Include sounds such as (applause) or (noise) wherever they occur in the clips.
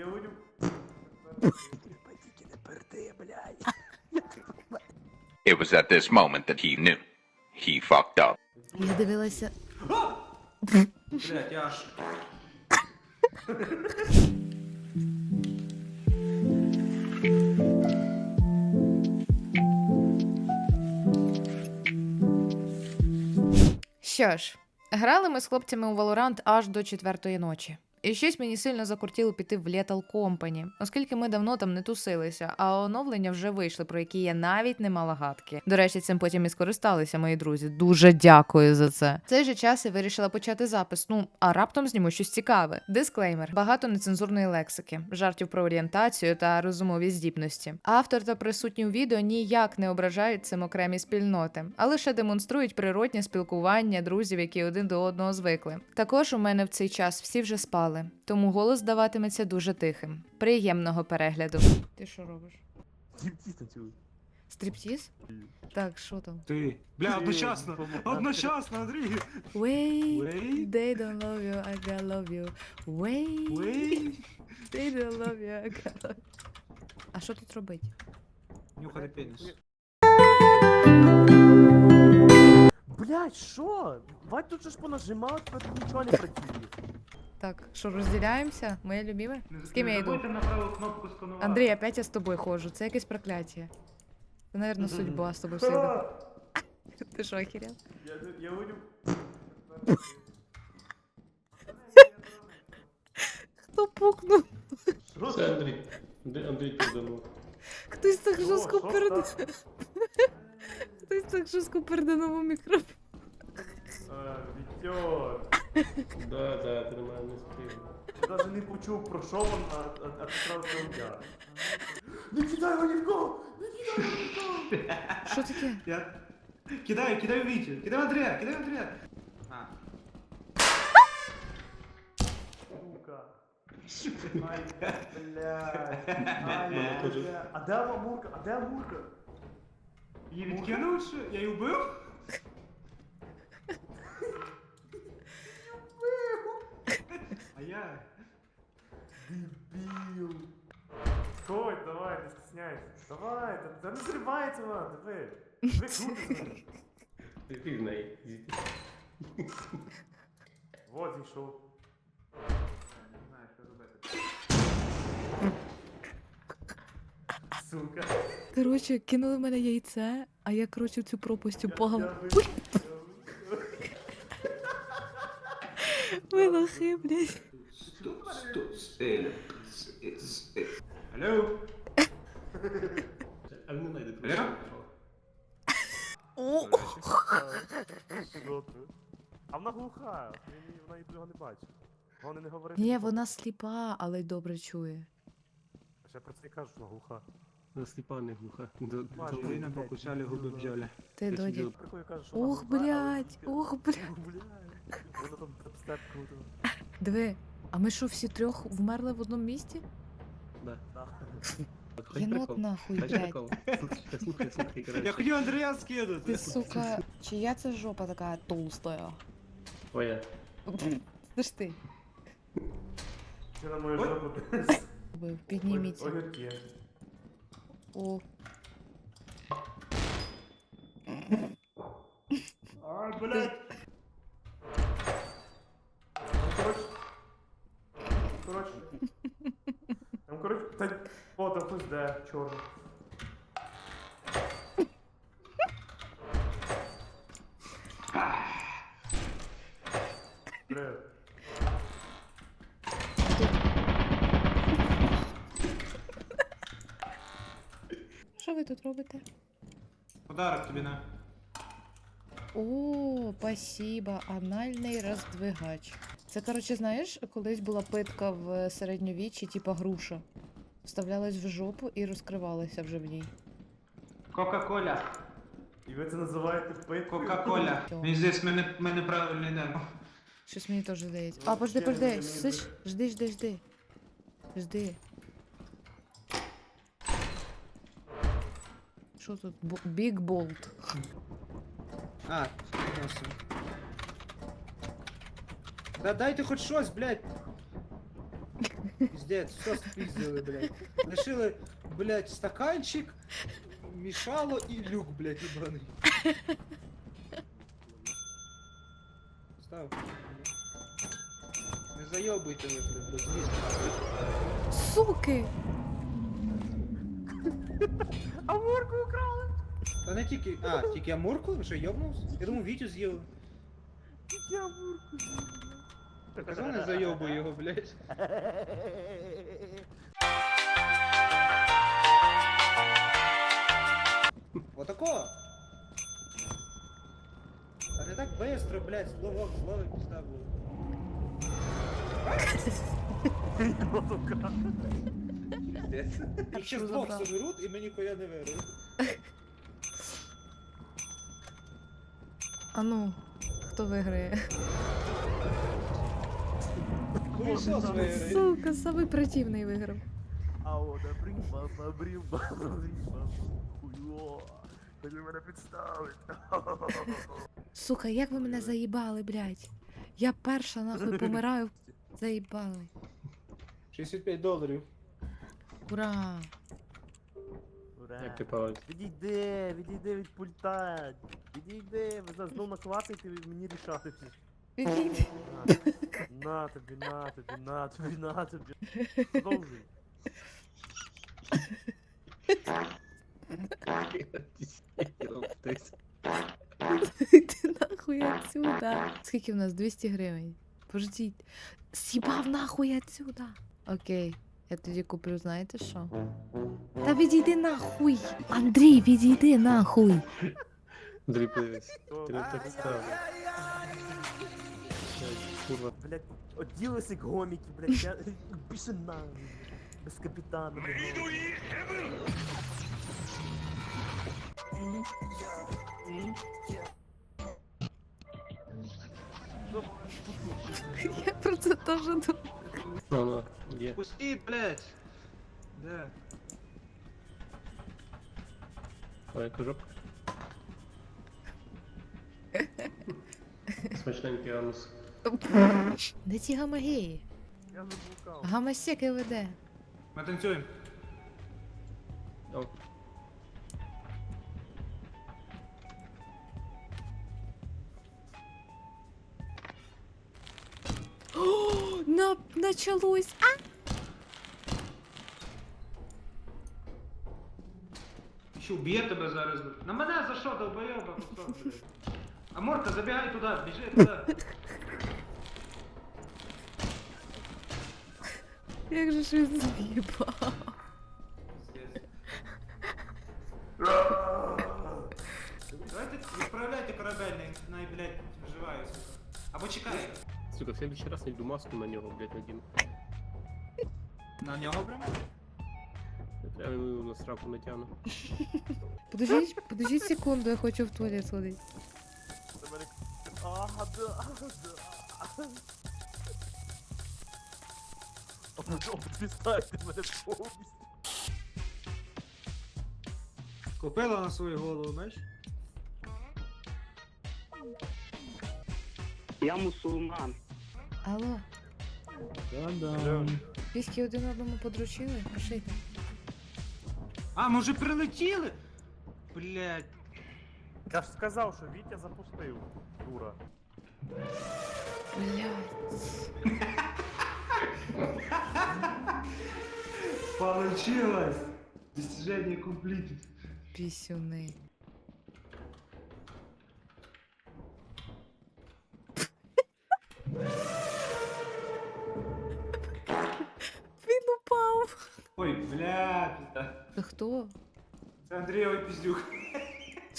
я говорю. It was at this moment that he knew. He fucked up. Я дивилася. Блять, я аж. Що ж, грали ми з хлопцями у Valorant аж до четвертої ночі. І щось мені сильно закортіло піти в Lethal Company, оскільки ми давно там не тусилися, а оновлення вже вийшли, про які я навіть не мала гадки. До речі, цим потім і скористалися мої друзі. Дуже дякую за це. В цей же час я вирішила почати запис. Ну а раптом зніму щось цікаве. Дисклеймер: багато нецензурної лексики, жартів про орієнтацію та розумові здібності. Автор та присутні у відео ніяк не ображають цим окремі спільноти, а лише демонструють природнє спілкування друзів, які один до одного звикли. Також у мене в цей час всі вже спали, тому голос здаватиметься дуже тихим. Приємного перегляду. Ти що робиш? Дівці танцюють. Стриптіз? Так, що там? Ти. Бля, одночасно. Одночасно, Андрій. Wait, Wait. they don't love you, I gotta love you. Wait, they don't love you, I gotta love you. А що тут робить? Нюхати пеніс. Блять, що? Бать тут же ж понажимав, тепер тут нічого не працює. Так, що розділяємося? Моє любиме? З ким я йду? на праву кнопку сканувати. Андрій, опять я з тобою ходжу. Це якесь прокляття. Це, напевно, судьба з тобою все йде. (laughs) Ти що, охерел? Я, я говорю. Хто пукнув? Це Андрій. Андрій, Андрій підданув. (laughs) Хтось так жорстко переданув. Хтось так жорстко переданув у мікрофон. А, Вітьор. Да, да, тримай не спів. Я навіть не почув про що він, а, а, а ти сразу сказав я. Не кидай його ні в кого! Не кидай його ні в кого! Що таке? Я... Кидаю, кидаю Вітю. Кидаю Андрія, кидаю Андрія. А. Сука. Ай, блядь. Ай, Мене теж. блядь. А де Амурка? А де Амурка? Її відкинув, що? Я її вбив? А я... Дебіл. Стой, давай, не стесняйся. Давай, та, та не зривається вона, диви. Диви, крутиться. (laughs) Ти ти. Вот зійшов. Не знаю, що робити. Сука. Коротше, кинули в мене яйце, а я, коротше, в цю пропасть упала. я ви- Ви лохи, блядь. Алло? Алло? О! А вона глуха, вона нічого не бачить. Вони не говорить. Ні, вона сліпа, але й добре чує. Ще про це і кажу, що вона глуха. Вона сліпа не глуха. До- Половина покусали, губи бджоли. Ти доді. Ох, блядь, ох, блядь. Блядь. Вона там степ крутила. Диви, а ми що, всі трьох вмерли в одному місці? Да. Да. От хоч (laughs) Єнот прикол. нахуй, Хоч блядь. прикол. Слухай, слухай, слухай, Я коротше. хотів Андрія скидати. Ты, сука, чья це жопа такая толстая? Твоя. Слышь ты, Ти на мою Ой. жопу. (laughs) ви підніміться. Огірки. О, Ай, блядь. Де, чорний. Що ви тут робите? Подарок тобі на. О, спасибо, анальний роздвигач. Це, коротше, знаєш, колись була питка в середньовіччі, типа груша. Вставлялась в жопу і розкривалася вже в ній. Кока-коля. І ви це називаєте питкою? Кока-коля. Чого? Мені здається, ми, не- ми неправильно йдемо. Щось мені теж здається. А, пожди, пожди, слиш, жди, жди, жди. Жди. Що тут? Біг болт. А, ясно. Да дайте хоч щось, блядь. Піздець, все спіздили, блядь. Лишили, блядь, стаканчик, мішало і люк, блядь, ібраний. Став. Не зайобуйте ви, блядь, без ліжка. Суки! Амурку украли! Та не тільки. А, тільки Амурку? Ви що, йобнувся? Я думав, Вітю з'їли. Тільки амурку Казав, не зайобуй його, блядь. Отако! Та не так быстро, блядь, зловок зловик пізда було. Піздець. Їх ще Що двох забрав? соберуть і ми ніхуя не виграємо. А ну, хто виграє? Сука, самий противний виграв. Ау, да брімба, брімба, брімба. Хуйо. Хоч ви мене підставить. Сука, як ви мене заїбали, блядь. Я перша нахуй помираю. Заїбали. 65 доларів. Ура! Ура. Як ти палець? Відійди, відійди від пульта. Відійди, ви зараз знов наклацаєте і мені рішати всі. Відійди. На тобі, на тобі, на тобі, на тобі. Продовжуй. Ти нахуй отсюда. Скільки в нас? 200 гривень. Пождіть. С'їбав нахуй отсюда. Окей. Я тоді куплю, знаєте що? Та відійди нахуй! Андрій, відійди нахуй! Андрій, подивись. Ти не так став. Курва. Блять, оділися як гоміки, блять, я (laughs) більше на без капітана. Я про це теж думаю. Ну, ну, є. Пусти, блядь. Да. Ой, кажок. (laughs) Смачненький анус. Де ці гамаги? Я заблукав. Гамасеки веде. Ми танцюємо. О, О, на, началось. А! Що, вб'є тебе зараз? На мене за що, долбойоба, блядь. Аморка, забігай туди, біжи туди. Як же ж він заїбав? Давайте відправляйте корабель, най, блядь, вживаю, сука. Або чекай. сука, в следующий раз найду маску на нього, блядь, надіну. На нього прям? Я йому на сраку натягну. Подождіть, подождіть секунду, я хочу в туалет сходити. Ага, да, да. Мене повністю. Купила на свою голову, бачиш? Я мусульман. Алло, Да-да. піськи один одному подручили? Пишите. А, ми вже прилетіли? Блядь. Я ж сказав, що Вітя запустив. Дура. Блядь. Получилось! Достижение completed. Пісюни. Він упав. Ой, бля, пізда. Це хто? Це Андрійовий піздюк.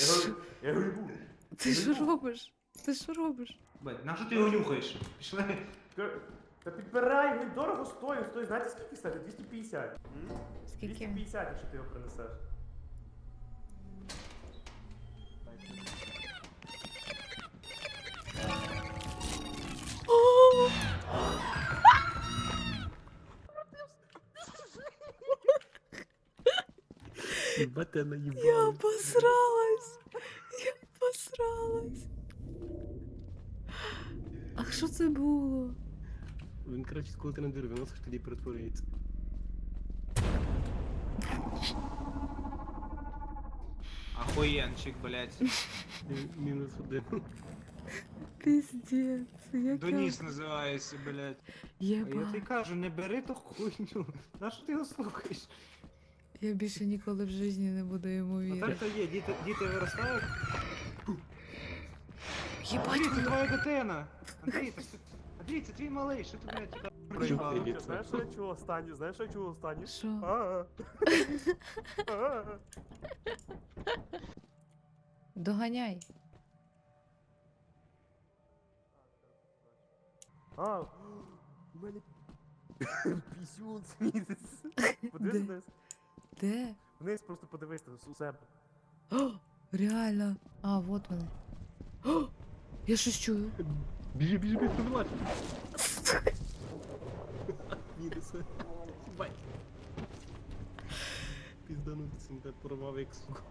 Я говорю, я говорю, «Бу». Ти що робиш? Ти що робиш? Блядь, на що ти його нюхаєш? Пішли. Та підбирай, він дорого стоїть, стоїть, знаєте скільки стати? 250. М? Скільки? 250, якщо ти його принесеш. Ебать, я. Я посралась. Я посралась. А що це було? Він, коротше, коли ти на двір виносиш, тоді перетворюється. Охуєнчик, блядь. Мі- Мінус один. Піздець, Доніс називається, блядь. А я Єба. тобі кажу, не бери ту хуйню. На що ти його слухаєш? Я більше ніколи в житті не буду йому А так вірити. то є, діти, діти виростають. Єбать, Андрій, це твоя дитина. Андрій, Андрій, це твій малий, що ти, блядь, типа, проїбав? Чути. Знаєш, що я чув останнє? Знаєш, що я чув останнє? Що? А. А. (laughs) Доганяй. А, у мене пісюн світиться. (laughs) Подивись Де? вниз. Де? Вниз просто подивись у себе. О, реально. А, вот вони. О, (gasps) я щось чую. Біжи, біжи, біжи, вилазь. Мінуси. Бай. Пізданутися, не так порвав як сука.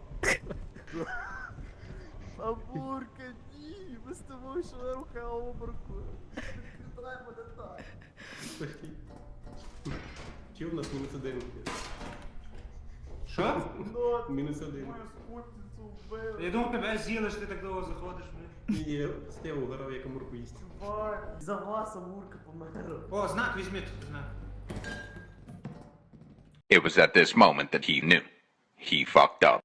Амурка, ні, ми з тобою ще рука обруку. Кидай мене так. Чи у нас мінус один? Що? Ну, Мінус один. мою спутницю вбили. Я думав, тебе з'їли, що ти так довго заходиш, блядь. Ні, я угорав, як амурку їсть. За вас Амурка померла. О, знак візьми, знак. It was at this moment that he knew. He fucked up.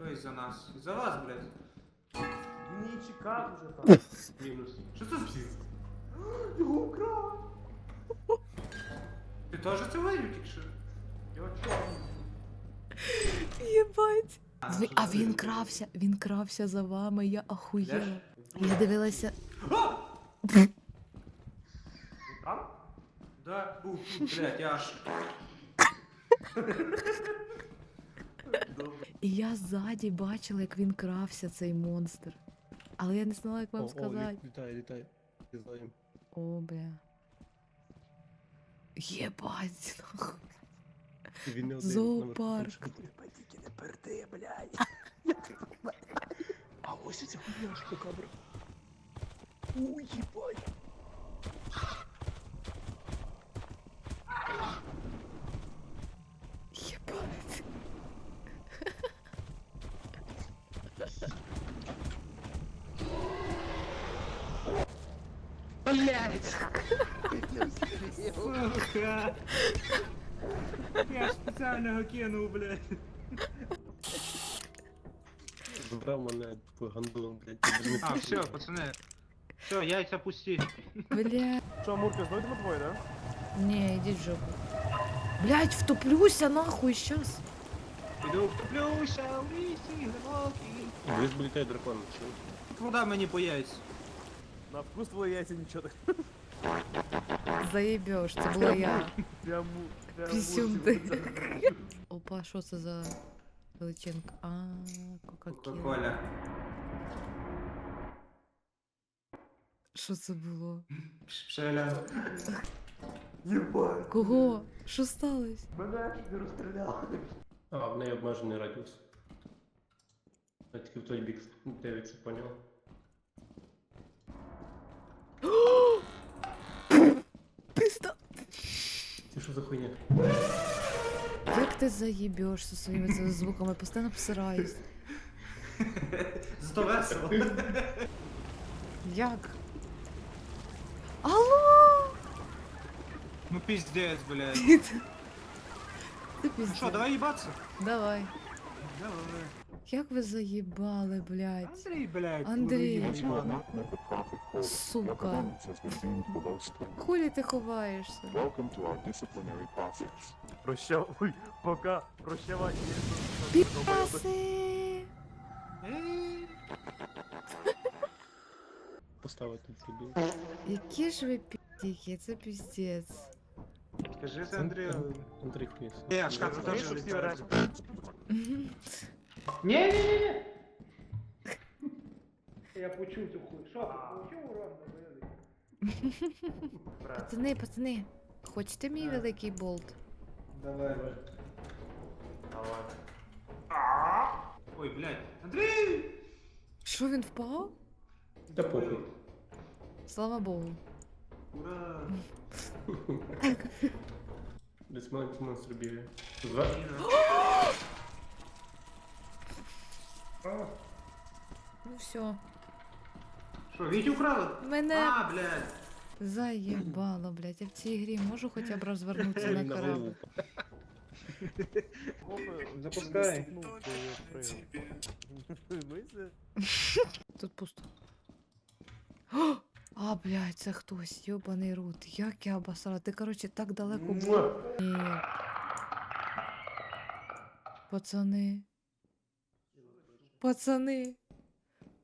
Ой, за нас. За вас, блядь. Він її чекав уже там. Мінус. Що це за... Його украли. Ти теж це вивів тільки що? Єбать. А, Ви- А він крався, він крався за вами, я ахуєла. Я дивилася. Там? Да, блядь, я аж... Добре. І я ззаді бачила, як він крався, цей монстр. Але я не знала, як вам о, сказати. лі- літай, літай. Знаю. О, бля. Єбать, нахуй. Він не один. Зоопарк. наверху. Тільки не перди, блядь. А ось ця хуйня, що камера. Ой, їбать. Єбать. Сука! Я ж спеціально його кинув, блядь. Забрав мене по гандулом, блядь. А, все, пацани. Все, яйця пусті. Бля. Що, Амурка, знайдемо двоє, да? Не, йдіть в жопу. Блять, втоплюся нахуй щас. Піду втоплюся в лісі глибокій. Десь би літає дракон, чи? Вода мені по яйця. На вкус твої яйця нічого так. Заєбеш, це була я. Прямо. прямо Пісюн мурчик ти. буде. Опа, що це за величинка? А, кока-кіла. Кока-коля. Що це було? Шеля. Єбать. Кого? Що сталося? Мене не розстріляли. А, в неї обмежений радіус. Тільки в той бік дивиться, поняв? Що за хуйня? Як ти заєбеш зі своїми цими звуками? Постійно обсираюсь. (laughs) Зато весело. Як? Алло! Ну пиздец, блядь. Ти Ну пізде. що, давай їбатися? Давай. Давай. Як ви заїбали, блядь? Андрій, блядь. Андрій. Сука. Хулі ти ховаєшся? Welcome to our disciplinary process. Прощав. Ой, пока. Прощавай. Підпаси! Ей. Поставити собі. Які ж ви піздіки, це піздець. Скажи це Андрію. Андрій хуєс. Я шкаф теж що (laughs) Ні, ні, ні, ні. Я почув цю хуй. Що ти почув, урод, Брат. Пацани, пацани, хочете мій великий болт? Давай. Давай. Ой, блядь. Андрій! Що він впав? Та похуй. Слава Богу. Ура! Десь маленький монстр бігає. Зверху? А, (gasps) (gasps) Ну все. Що, Вітю украли? Мене А, блядь. заєбало, блядь. Я в цій грі можу хоча б розвернутися на корабль. Запускай. Тут пусто. О! А, блядь, це хтось, йобаний рот. Як я обосрала. Ти, коротше, так далеко був. Муа. Ні. Пацани. Пацани.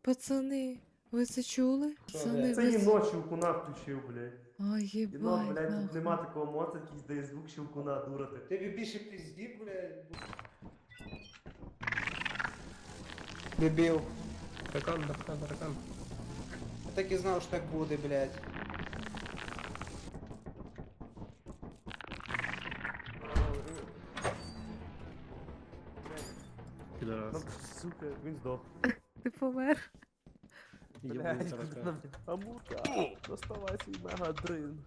Пацани. Ви це чули? Пацани, Це ви це... ночі щелкуна включив, блядь. Ай, І ну, єбать, блядь, тут нахуй. нема такого моца, який здає звук щелкуна, дура ти. Тобі більше пиздів, блядь. Дебіл. Таракан, таракан, таракан. Я так і знав, що так буде, блядь. Сука, він здох. (laughs) Ти помер. Блядь, Амурка, доставай свій мегадрин.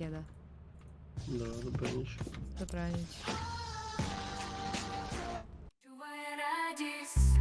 Всім покеда. Да, добраніч. Добраніч. Чуває радість,